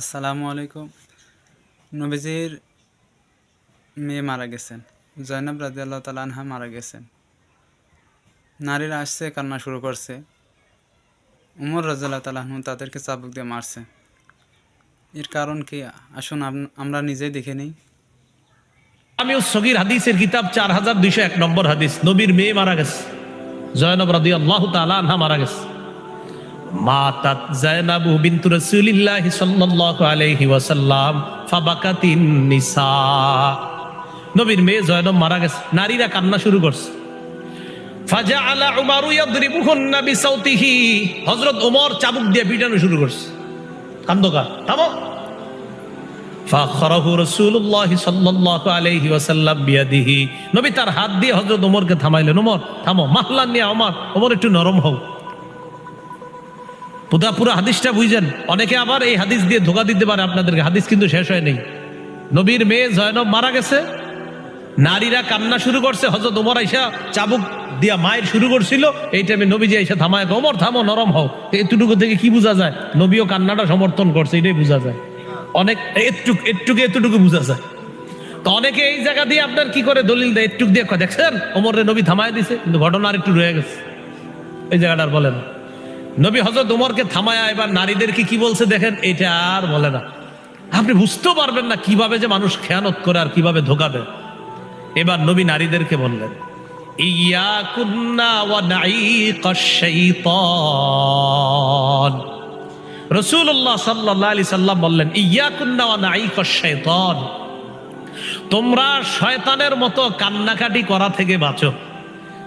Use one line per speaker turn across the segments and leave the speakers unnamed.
আসসালামু আলাইকুম। নবীজির মেয়ে মারা গেছেন। জয়নব রাজি আল্লাহ তালা আনহা মারা গেছেন। নারীরা আসছে, কান্না শুরু করছে। উমর রাজাল্লাহ তালাহনু তাদেরকে চাবুক দিয়ে মারছে। এর কারণ কি? আসুন আমরা নিজেই দেখে নিই।
আমি সগির হাদিসের কিতাব চার হাজার দুইশো এক নম্বর হাদিস। নবীর মেয়ে মারা গেছে। জয়নব রাদি আল্লাহ আনহা মারা গেছে। উমারু চাবুক নবী তার হাত দিয়ে হযরত ওমরকে থামাইলেন। ওমর থামো, মাহলান নিয়ে ওমর ওমর একটু নরম হও। পুরা পুরো হাদিসটা বুঝছেন অনেকে আবার এই হাদিস দিয়ে ধোকা দিতে পারে আপনাদেরকে। হাদিস কিন্তু শেষ হয় নেই। নবীর মেয়ে জয়নব মারা গেছে। নারীরা কান্না শুরু করছে। হজরত ওমর আইসা চাবুক দিয়া মায়ের শুরু করছিল। এই টাইমে নবীজি আইসা থামায় ওমর, থামো, নরম হও। এতটুকু থেকে কি বোঝা যায়? নবীও কান্নাটা সমর্থন করছে, এটাই বোঝা যায়। অনেক এটুক এটুকু এতটুকু বোঝা যায়। তো অনেকে এই জায়গা দিয়ে আপনার কি করে দলিল দেয়? একটু দিয়ে দেখছেন, ওমরের নবী থামায় দিছে, কিন্তু ঘটনা আর একটু রয়ে গেছে। এই জায়গাটা আর বলে না। নবী হজরত উমরকে থামায়া এবার নারীদেরকে কি বলছে দেখেন? এটা আর বলে না। আপনি বুঝতেও পারবেন না কীভাবে যে মানুষ খেয়ানত করে আর কীভাবে ধোকা দেয়। এবার নবী নারীদেরকে বললেন রসুল্লাহ সাল্লাহ সাল্লাম বললেন, ইয়া কুন্না ওয়া নাঈকাশ শাইতান, তোমরা শয়তানের মতো কান্নাকাটি করা থেকে বাঁচো।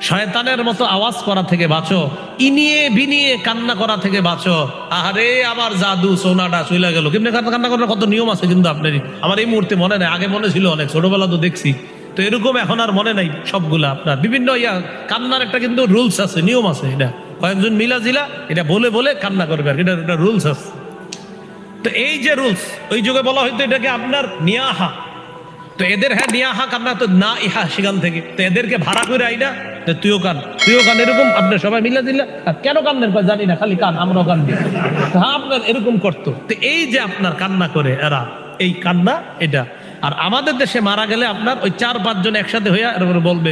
শয়তানের মতো আওয়াজ করা থেকে বাঁচো, ইনিয়ে বিনিয়ে কান্না করা থেকে বাঁচো। আরে আমার জাদু সোনাটা চলে গেল। কেমনি কান্না করার কত নিয়ম আছে কিন্তু আপনার আমার এই মুহূর্তে মনে নেই, আগে মনে ছিল অনেক, ছোটবেলা তো দেখছি। তো এরকম এখন আর মনে নাই সবগুলা আপনার। বিভিন্ন ইয়া, কান্নার একটা কিন্তু রুলস আছে, নিয়ম আছে এটা। কয়েকজন মিলা জিলা, এটা বলে বলে কান্না করবে আর এটা একটা রুলস আছে। তো এই যে রুলস, ওই যুগে বলা হয়তো এটাকে আপনার নিয়াহা। তো এদের হ্যাঁ নিয়াহা কান্না তো না ইহা সেখান থেকে। তো এদেরকে ভাড়া করে আইনা যে তুইও কান তুইও কান, এরকম আপনার সবাই মিলে দিলে। কেন কান্নের জানি না, খালি কান, আমরাও কান দিই। হ্যাঁ আপনার এরকম করতো। তো এই যে আপনার কান্না করে এরা, এই কান্না, এটা। আর আমাদের দেশে মারা গেলে আপনার ওই চার পাঁচজন একসাথে হইয়া এরকম বলবে,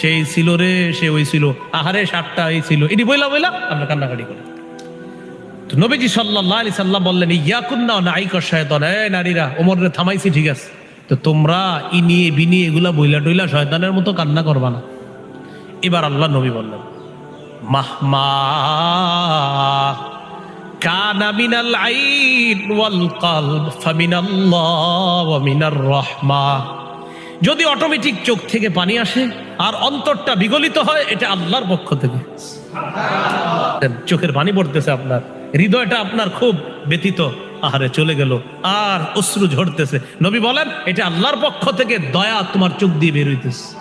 সেই ছিল রে, সে ওই ছিল। আহারে, সাতটা এই ছিল। এটি বইলা বইলা আমরা কান্নাকাটি করি। তো নবীজি সাল্লাহ আলি সাল্লাম বললেন, ইয়াকুন্না নাইকর শয়তান। এ নারীরা, ওমরে থামাইছি, ঠিক আছে। তো তোমরা ইনিয়ে বিনিয়ে এগুলা বইলা টইলা শয়তানের মতো কান্না করবা না। এবার আল্লাহ নবী বললেন, মাহমা কানা মিনাল আইন ওয়াল কলব, ফামিনাল্লাহ ওয়া মিনার রাহমা। যদি অটোমেটিক চোখ থেকে পানি আসে আর অন্তরটা বিগলিত হয়, এটা আল্লাহর পক্ষ থেকে। চোখের পানি পড়তেছে আপনার, হৃদয়টা আপনার খুব ব্যতীত আহারে চলে গেল। আর অশ্রু ঝরতেছে। নবী বলেন, এটা আল্লাহর পক্ষ থেকে দয়া তোমার চোখ দিয়ে বের হইতেছে।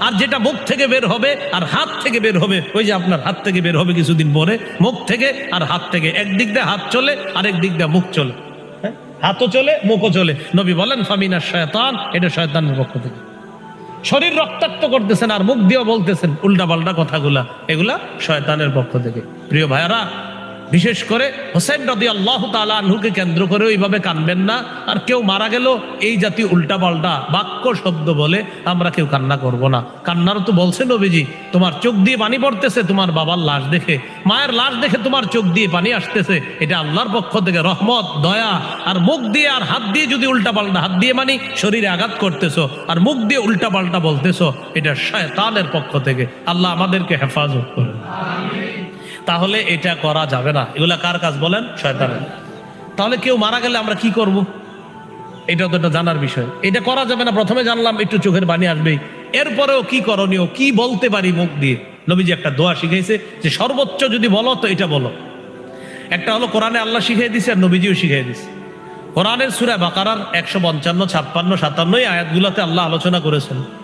আর যেটা মুখ থেকে বের হবে আর হাত থেকে বের হবে, ওই যে আপনার হাত থেকে বের হবে কিছুদিন পরে, মুখ থেকে আর হাত থেকে। একদিক দিয়ে হাত চলে, আরেক দিক দিয়ে মুখ চলে। হ্যাঁ? হাতও চলে, মুখও চলে। নবী বলেন ফামিনাশ শয়তান এটা শয়তানের পক্ষ থেকে। শরীর রক্তাক্ত করতেছেন আর মুখ দিয়েও বলতেছেন উল্টা পাল্টা কথাগুলা। এগুলা শয়তানের পক্ষ থেকে। প্রিয় ভাইয়ারা বিশেষ করে হোসেন রদি আল্লাহ তালুকে কেন্দ্র করে ওইভাবে কানবেন না। আর কেউ মারা গেল, এই জাতীয় উল্টা পাল্টা বাক্য শব্দ বলে আমরা কেউ কান্না করব না। কান্নারও তো বলছেন নবীজি, তোমার চোখ দিয়ে পানি পড়তেছে, তোমার বাবার লাশ দেখে। মায়ের লাশ দেখে তোমার চোখ দিয়ে পানি আসতেছে, এটা আল্লাহর পক্ষ থেকে রহমত, দয়া। আর মুখ দিয়ে আর হাত দিয়ে যদি উল্টা পাল্টা হাত দিয়ে মানি শরীরে আঘাত করতেছো, আর মুখ দিয়ে উল্টা পাল্টা বলতেছো, এটা শয়তানের পক্ষ থেকে। আল্লাহ আমাদেরকে হেফাজত করে তাহলে এটা করা যাবে না। এগুলা কার কাজ বলেন? শয়তানের। তাহলে কেউ মারা গেলে আমরা কি করব? এটা তো একটা জানার বিষয়। এটা করা যাবে না, প্রথমে জানলাম, একটু চোখের বাণী আসবেই। এরপরেও কি করণীয়, কি বলতে পারি মুখ দিয়ে? নবীজি একটা দোয়া শিখাইছে যে, সর্বোচ্চ যদি বলো তো এটা বলো। একটা হলো কোরআনে আল্লাহ শিখিয়ে দিছে আর নবীজিও শিখিয়ে দিছে। কোরআনের সুরা বাকারার একশো পঞ্চান্ন, ছাপ্পান্ন, সাতান্নই আয়াতগুলোতে আল্লাহ আলোচনা করেছেন।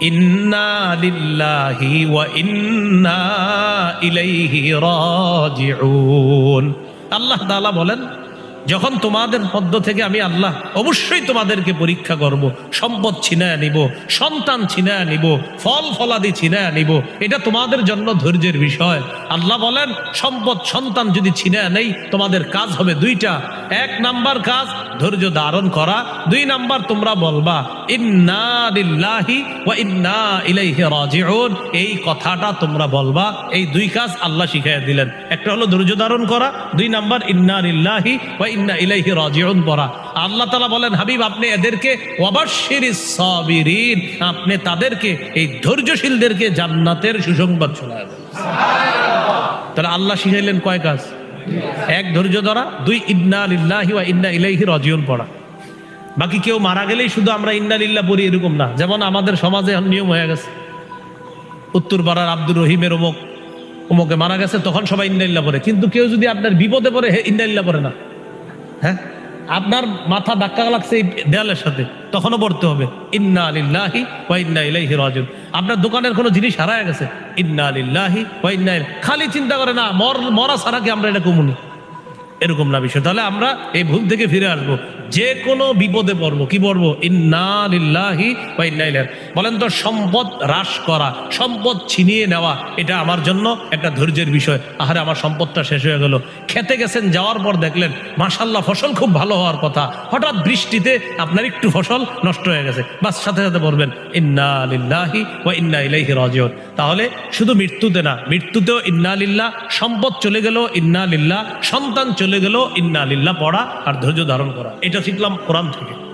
ইন্না লিল্লাহি ওয়া ইন্না ইলাইহি রাজিউন আল্লাহ বলেন যখন তোমাদের মধ্য থেকে আমি আল্লাহ অবশ্যই তোমাদেরকে পরীক্ষা করব, সম্পদ ছিনায় নিব সন্তান ছিনায় নিব ফল ফলাদি ছিনায় নিব এটা তোমাদের জন্য ধৈর্যের বিষয়। আল্লাহ বলেন, সম্পদ সন্তান যদি ছিনায় নেই, তোমাদের কাজ হবে দুইটা। এক নাম্বার কাজ, ধৈর্য ধারণ করা। দুই নাম্বার তোমরা বলবা, ইন্না এই কথাটা তোমরা বলবা, এই দুই কাজ আল্লাহ শিখাইয়া দিলেন। একটা হলো ধৈর্য ধারণ করা, দুই নাম্বার, ইন্না লিল্লাহি ওয়া ইন্না ইলাইহি রাজিউন পড়া আল্লাহ তাআলা বলেন, হাবিব, আপনি এদেরকে, ওয়াবাশশিরিস সাবিরিন, আপনি তাদেরকে, এই ধৈর্যশীলদেরকে জান্নাতের সুসংবাদ তাহলে আল্লাহ শিখাইলেন কয় কাজ? এক, ধৈর্য ধরা, দুই, ইন্না লিল্লাহি ওয়া ইন্না ইলাইহি রাজিউন পড়া বাকি কেউ মারা গেলেই শুধু আমরা ইন্না লিল্লাহ পড়ি এরকম না। যেমন আমাদের সমাজে এখন নিয়ম হয়ে গেছে। উত্তর পাড়ার আব্দুর রহিমের অমুক, অমুকে মারা গেছে, তখন সবাই ইন্দাইল্লা পড়ে। কিন্তু কেউ যদি আপনার বিপদে পড়ে, হে ইন্দাইল্লা পড়ে না। হ্যাঁ? আপনার মাথা ধাক্কা লাগছে এই দেয়ালের সাথে, তখনও পড়তে হবে। ইন্না আলিল্লাহি ওয়া ইন্না ইলাইহি রাজিউন। আপনার দোকানের কোনো জিনিস হারায় গেছে। ইন্না আলিল্লাহি ওয়া ইন্না ইলাইহি। খালি চিন্তা করে না, মর, মরা ছাড়া কি আমরা এটা কমুনি? এরকম না বিষয়। তাহলে আমরা এই ভুল থেকে ফিরে আসব। যে কোনো বিপদে পড়ব। কি পড়ব? ইন্না লিল্লাহি ওয়া ইন্না ইলাইহি। বলেন তো, সম্পদ হ্রাস করা, সম্পদ ছিনিয়ে নেওয়া, এটা আমার জন্য একটা ধৈর্যের বিষয়। আহারে, আমার সম্পদটা শেষ হয়ে গেল। খেতে গেছেন, যাওয়ার পর দেখলেন মাশাল্লাহ ফসল খুব ভালো হওয়ার কথা। হঠাৎ বৃষ্টিতে আপনার একটু ফসল নষ্ট হয়ে গেছে। বাস, সাথে সাথে বলবেন, ইন্না লিল্লাহি ওয়া ইন্না ইলাইহি রাজিউন। তাহলে শুধু মৃত্যুতে না, মৃত্যুতেও ইন্না লিল্লাহ, সম্পদ চলে গেল, ইন্না লিল্লাহ, সন্তান চলে গেল, ইন্না লিল্লাহ পড়া আর ধৈর্য ধারণ করা। এটা শিখলাম কোরআন থেকে।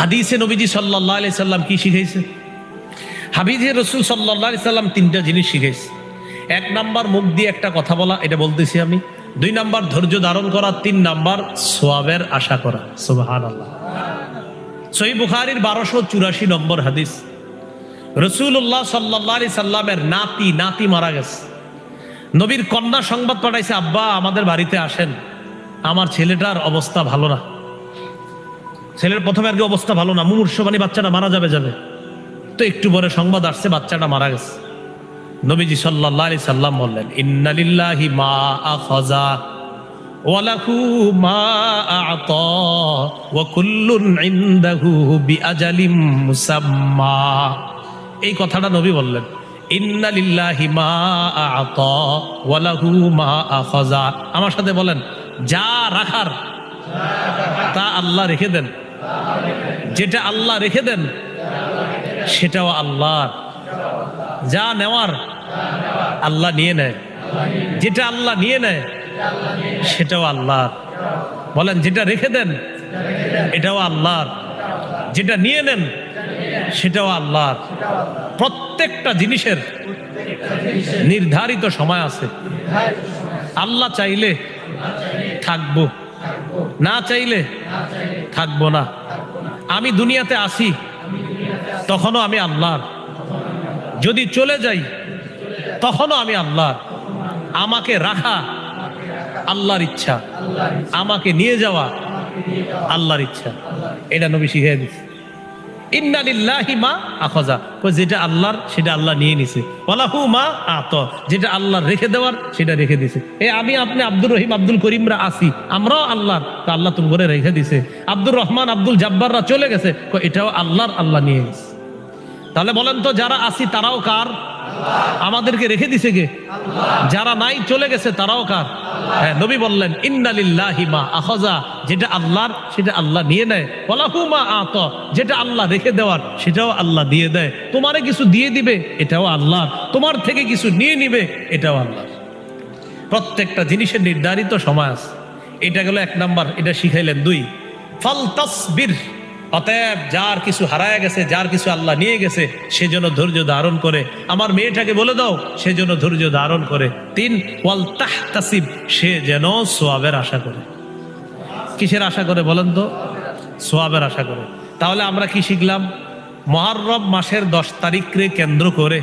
হাদিসে নবীজি সাল্লাহ আলি সাল্লাম কি শিখেছে হাবিজে রসুল সাল্লাহ সাল্লাম তিনটা জিনিস শিখেছে এক নাম্বার মুখ দিয়ে একটা কথা বলা, এটা বলতেছি আমি। দুই নাম্বার ধৈর্য ধারণ করা, তিন নাম্বার সোয়াবের আশা করা। সুবাহান আল্লাহ সই বুখারির বারোশো চুরাশি নম্বর হাদিস। রসুল্লাহ সাল্লাহ আলি সাল্লামের নাতি নাতি মারা গেছে। নবীর কন্যা সংবাদ পাঠাইছে, আব্বা, আমাদের বাড়িতে আসেন। আমার ছেলেটার অবস্থা ভালো না। ছেলের প্রথমে আর কি অবস্থা ভালো না মুমূর্ষবাণী বাচ্চাটা মারা যাবে যাবে। তো একটু পরে সংবাদ আসছে, বাচ্চাটা মারা গেছে। নবীজি সাল্লাহ আলি সাল্লাম বললেন ইন্নালিল্লাহি মা আখাযা ওয়ালাহু মা আ'তা, ওয়া কুল্লুন ইনদাহু বিআজালিম মুসাম্মা। এই কথাটা নবী বললেন ইন্নালিল্লাহি মা আ'তা ওয়ালাহু মা আখাযা। আমার সাথে বলেন, যা রাখার, তা আল্লাহ রেখে দেন। যেটা আল্লাহ রেখে দেন, সেটাও আল্লাহর। যা নেওয়ার, আল্লাহ নিয়ে নেয়। যেটা আল্লাহ নিয়ে নেয়, সেটাও আল্লাহর। বলেন, যেটা রেখে দেন, এটাও আল্লাহর। যেটা নিয়ে নেন, সেটাও আল্লাহর। প্রত্যেকটা জিনিসের নির্ধারিত সময় আছে। আল্লাহ চাইলে থাকব। না চাইলে থাকব না। আমি দুনিয়াতে আসি, তখনও আমি আল্লাহর। যদি চলে যাই, তখনও আমি আল্লাহর। আমাকে রাখা আল্লাহর ইচ্ছা। আমাকে নিয়ে যাওয়া আল্লাহর ইচ্ছা। এটা নবী শিখিয়ে দিচ্ছে যেটা আল্লাহর, সেটা আল্লাহ নিয়ে নিছে। যেটা আল্লাহ রেখে দেওয়ার, সেটা রেখে দিছে। এ, আমি আপনি আব্দুর রহিম, আব্দুল করিমরা আসি আমরাও আল্লাহর। তা আল্লাহ তুমি করে রেখে দিছে। আব্দুর রহমান, আব্দুল জাব্বাররা চলে গেছে। এটাও আল্লাহর, আল্লাহ নিয়ে গেছে। তাহলে বলেন তো, যারা আসি তারাও কার? আমাদেরকে রেখে দিছে কে? যারা নাই চলে গেছে, তারাও কার? হ্যাঁ নবী বললেন, ইন্নালিল্লাহি মা আখজা যেটা আল্লাহর, সেটা আল্লাহ নিয়ে নেয়। ওয়ালাহু আত। যেটা আল্লাহ রেখে দেওয়ার, সেটাও আল্লাহ দিয়ে দেয়। তোমারে কিছু দিয়ে দিবে, এটাও আল্লাহ তোমার থেকে কিছু নিয়ে নিবে, এটাও আল্লাহ প্রত্যেকটা জিনিসের নির্ধারিত সময় আছে। এটা গেল এক নাম্বার, এটা শিখাইলেন দুই। ফল তসবির। অতএব যার কিছু হারায় গেছে, যার কিছু আল্লাহ নিয়ে গেছে, সে যেন ধৈর্য ধারণ করে। আমার মেয়েটাকে বলে দাও, সে যেন ধৈর্য ধারণ করে। তিন, ওয়াল তাহতাসিব, সে যেন সোয়াবের আশা করে। কিসের আশা করে বলেন তো? সোয়াবের আশা করে। তাহলে আমরা কি শিখলাম? মহারব মাসের দশ তারিখকে কেন্দ্র করে